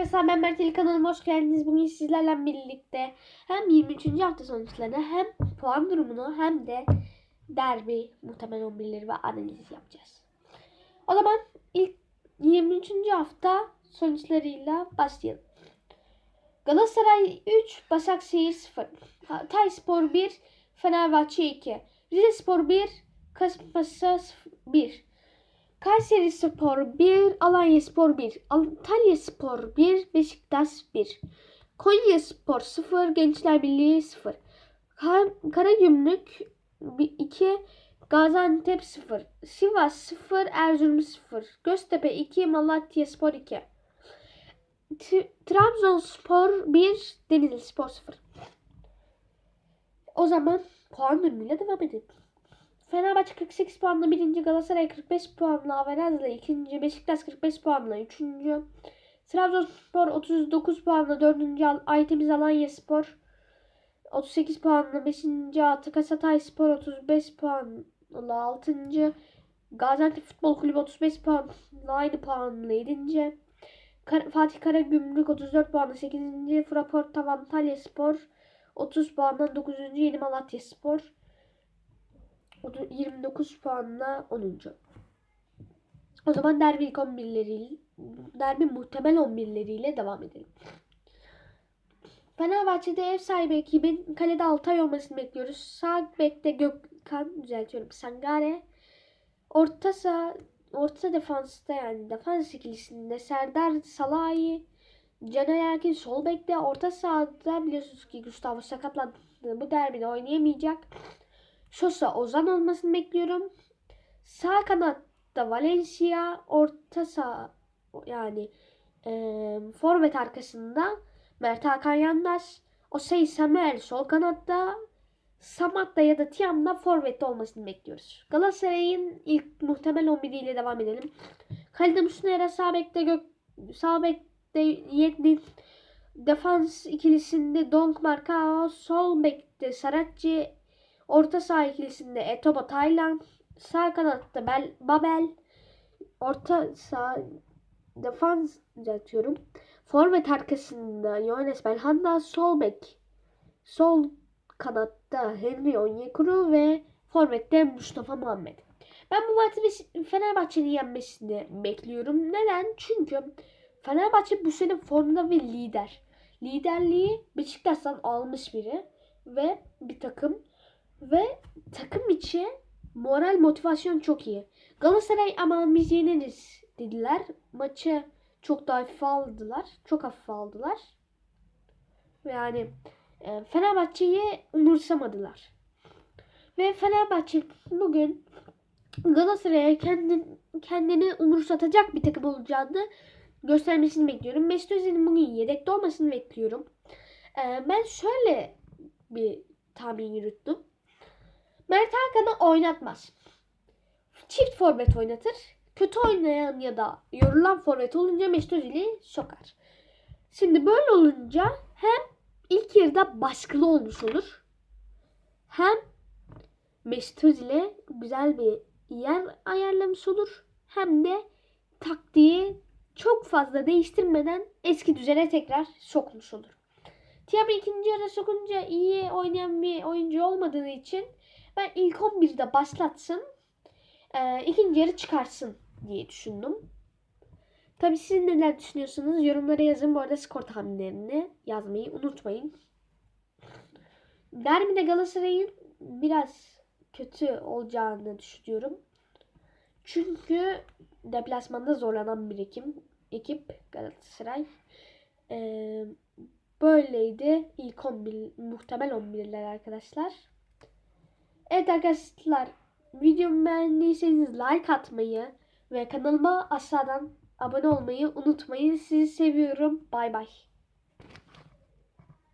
arkadaşlar ben Mert Ali kanalıma hoş geldiniz. Bugün sizlerle birlikte hem 23. hafta sonuçlarını hem puan durumunu hem de derbi muhtemel 11'leri ve analiz yapacağız. O zaman ilk 23. hafta sonuçlarıyla başlayalım. Galatasaray 3, Başakşehir 0, Hatayspor 1, Fenerbahçe 2, Rizespor 1, Kasımpaşa 1, Kayseri Spor 1, Alanya Spor 1, Antalya Spor 1, Beşiktaş 1. Konya Spor 0, Gençler Birliği 0. Kar- Karagümrük 2, Gaziantep 0, Sivas 0, Erzurum 0, Göztepe 2, Malatya Spor 2. T- Trabzonspor 1, Denizli Spor 0. O zaman puan durumuyla devam edelim. Fenerbahçe 48 puanla birinci, Galatasaray 45 puanla averajla ikinci, Beşiktaş 45 puanla üçüncü, Trabzonspor 39 puanla dördüncü, Aytemiz Alanya Spor 38 puanla beşinci, Atakas Hatayspor 35 puanla altıncı, Gaziantep Futbol Kulübü 35 puanla aynı puanla yedinci, Kar- Fatih Karagümrük 34 puanla 8. Fraport Antalya Spor 30 puanla 9. Yeni Malatya Spor 29 puanla 10. O zaman derbi ilk 11'leri derbi muhtemel 11'leriyle devam edelim. Fenerbahçe'de ev sahibi ekibin kalede Altay olmasını bekliyoruz. Sağ bekte Gökhan düzeltiyorum. Sangare. Orta saha orta defansta yani defans ikilisinde Serdar Salahi, Caner Erkin sol bekte. Orta sahada biliyorsunuz ki Gustavo sakatlandı. Bu derbide oynayamayacak. Sosa Ozan olmasını bekliyorum. Sağ kanatta Valencia, orta sağ yani e, forvet arkasında Mert Hakan Yandaş, Osei Samuel sol kanatta, Samatta ya da Tiam'da forvette olmasını bekliyoruz. Galatasaray'ın ilk muhtemel 11 ile devam edelim. Kalide Muslera sağ bekte gök sağ bekte Yedlin defans ikilisinde Donk Marcao sol bekte Saracchi Orta saha ikilisinde Etobo Taylan. Sağ kanatta Bel, Babel. Orta saha defans atıyorum. Forvet arkasında Johannes Belhanda. Sol bek. Sol kanatta Henry Onyekuru ve forvette Mustafa Muhammed. Ben bu maçı Fenerbahçe'nin yenmesini bekliyorum. Neden? Çünkü Fenerbahçe bu sene formda ve lider. Liderliği Beşiktaş'tan almış biri ve bir takım ve takım içi moral motivasyon çok iyi. Galatasaray aman biz yeneriz dediler. Maçı çok da hafife aldılar. Çok hafife aldılar. Yani e, Fenerbahçe'yi umursamadılar. Ve Fenerbahçe bugün Galatasaray'a kendini, kendini umursatacak bir takım olacağını göstermesini bekliyorum. Mesut Özil'in bugün yedekte olmasını bekliyorum. E, ben şöyle bir tahmin yürüttüm. Mert Hakan'ı oynatmaz. Çift forvet oynatır. Kötü oynayan ya da yorulan forvet olunca Mesut Özil'i sokar. Şimdi böyle olunca hem ilk yarıda baskılı olmuş olur. Hem Mesut Özil'e güzel bir yer ayarlamış olur. Hem de taktiği çok fazla değiştirmeden eski düzene tekrar sokmuş olur. Tiam'ı ikinci yarıda sokunca iyi oynayan bir oyuncu olmadığı için ben ilk 11'de başlatsın. E, ikinci yarı çıkarsın diye düşündüm. Tabi siz neler düşünüyorsunuz? Yorumlara yazın. Bu arada skor tahminlerini yazmayı unutmayın. Derbide Galatasaray'ın biraz kötü olacağını düşünüyorum. Çünkü deplasmanda zorlanan bir ekip, ekip Galatasaray. Ee, böyleydi ilk 11 muhtemel 11'ler arkadaşlar. Evet arkadaşlar videomu beğendiyseniz like atmayı ve kanalıma aşağıdan abone olmayı unutmayın. Sizi seviyorum. Bay bay.